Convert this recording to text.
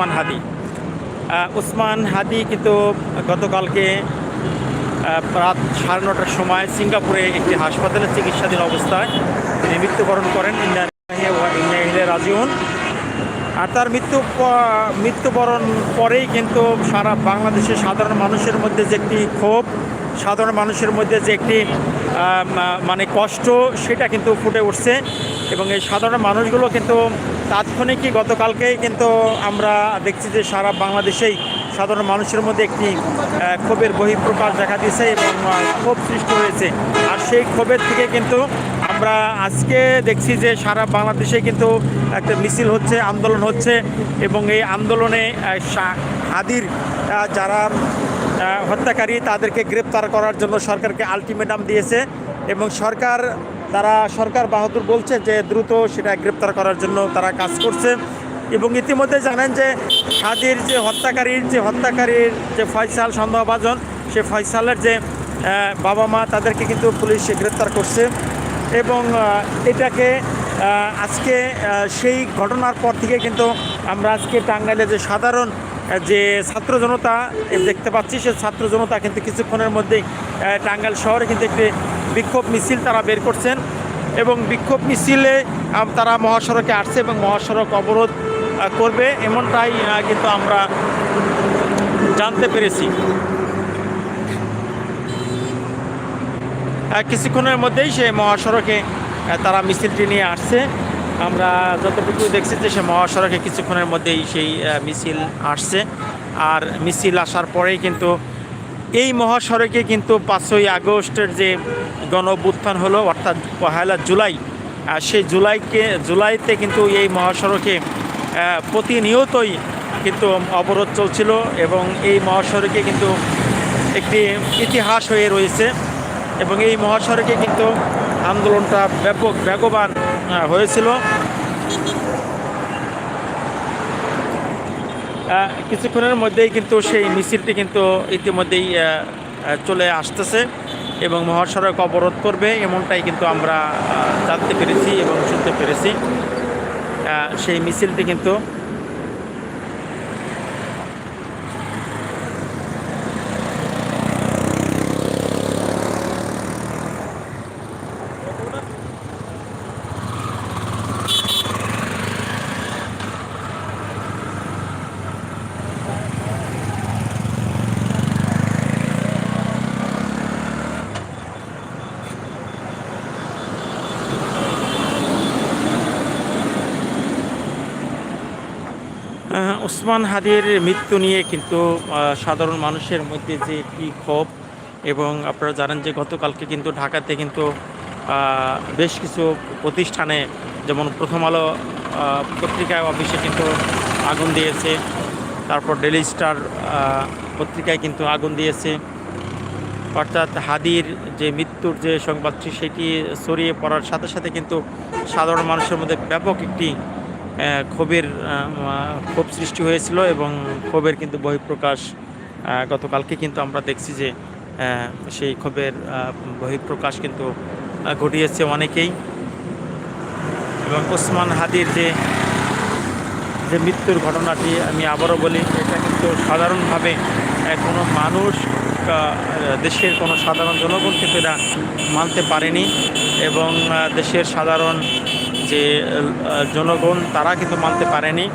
উসমান হাদি। আহ, উসমান হাদি কিন্তু গতকালকে রাত সাড়ে নটার সময় সিঙ্গাপুরে একটি হাসপাতালে চিকিৎসাধীন অবস্থায় তিনি মৃত্যুবরণ করেন। ইন্ডিয়ান রাজিউন আর তার মৃত্যু মৃত্যুবরণ পরেই কিন্তু সারা বাংলাদেশের সাধারণ মানুষের মধ্যে যে একটি ক্ষোভ সাধারণ মানুষের মধ্যে যে একটি মানে কষ্ট সেটা কিন্তু ফুটে উঠছে। এবং এই সাধারণ মানুষগুলো কিন্তু তাৎক্ষণিকই গতকালকেই কিন্তু আমরা দেখছি যে সারা বাংলাদেশেই সাধারণ মানুষের মধ্যে একটি ক্ষোভের বহিঃপ্রকাশ দেখা দিয়েছে এবং ক্ষোভ সৃষ্টি হয়েছে। আর সেই ক্ষোভের থেকে কিন্তু আমরা আজকে দেখছি যে সারা বাংলাদেশে কিন্তু একটা মিছিল হচ্ছে, আন্দোলন হচ্ছে এবং এই আন্দোলনে হাদির যারা হত্যাকারী তাদেরকে গ্রেপ্তার করার জন্য সরকারকে আলটিমেটাম দিয়েছে এবং সরকার তারা সরকার বাহাদুর বলছে যে দ্রুত সেটা গ্রেপ্তার করার জন্য তারা কাজ করছে এবং ইতিমধ্যে জানেন যে হাদির যে হত্যাকারীর যে হত্যাকারীর যে ফয়সাল সন্দেহভাজন, সে ফয়সালের যে বাবা মা তাদেরকে কিন্তু পুলিশ গ্রেপ্তার করছে এবং এটাকে আজকে সেই ঘটনার পর থেকে কিন্তু আমরা আজকে টাঙ্গাইলে যে সাধারণ যে ছাত্র জনতা দেখতে পাচ্ছি, সে ছাত্র জনতা কিন্তু কিছুক্ষণের মধ্যেই টাঙ্গাইল শহরে কিন্তু একটি বিক্ষোভ মিছিল তারা বের করছেন এবং বিক্ষোভ মিছিলে তারা মহাসড়কে আসছে এবং মহাসড়ক অবরোধ করবে এমনটাই কিন্তু আমরা জানতে পেরেছি। কিছুক্ষণের মধ্যেই সে মহাসড়কে তারা মিছিলটি নিয়ে আসছে। আমরা যতটুকু দেখছি যে সে মহাসড়কে কিছুক্ষণের মধ্যেই সেই মিছিল আসছে। আর মিছিল আসার পরেই কিন্তু এই মহাসড়কে কিন্তু পাঁচই আগস্টের যে গণ অভ্যুত্থান হলো, অর্থাৎ পহেলা জুলাই সেই জুলাইকে, জুলাইতে কিন্তু এই মহাসড়কে প্রতিনিয়তই কিন্তু অবরোধ চলছিল এবং এই মহাসড়কে কিন্তু একটি ইতিহাস হয়ে রয়েছে এবং এই মহাসড়কে কিন্তু আন্দোলনটা ব্যাপক, বেগবান হয়েছিল। কিছুক্ষণের মধ্যেই কিন্তু সেই মিছিলটি কিন্তু ইতিমধ্যেই চলে আসতেছে এবং মহাসড়ক অবরোধ করবে এমনটাই কিন্তু আমরা জানতে পেরেছি এবং শুনতে পেরেছি। সেই মিছিলটি কিন্তু ওসমান হাদির মৃত্যু নিয়ে কিন্তু সাধারণ মানুষের মধ্যে যে একটি ক্ষোভ এবং আপনারা জানেন যে গতকালকে কিন্তু ঢাকাতে কিন্তু বেশ কিছু প্রতিষ্ঠানে যেমন প্রথম আলো পত্রিকায় অফিসে কিন্তু আগুন দিয়েছে, তারপর ডেলি স্টার পত্রিকায় কিন্তু আগুন দিয়েছে। অর্থাৎ হাদির যে মৃত্যুর যে সংবাদটি, সেটি ছড়িয়ে পড়ার সাথে সাথে কিন্তু সাধারণ মানুষের মধ্যে ব্যাপক একটি ক্ষোভের ক্ষোভ সৃষ্টি হয়েছিল এবং ক্ষোভের কিন্তু বহিঃপ্রকাশ গতকালকে কিন্তু আমরা দেখছি যে সেই ক্ষোভের বহিঃপ্রকাশ কিন্তু ঘটিয়েছে অনেকেই। এবং ওসমান হাদির যে যে মৃত্যুর ঘটনাটি আমি আবারও বলি, এটা কিন্তু সাধারণভাবে কোনো মানুষ দেশের কোনো সাধারণ জনগণ কিন্তু এটা মানতে পারেনি এবং দেশের সাধারণ যে জনগণ তারা কিন্তু মানতে পারেনি।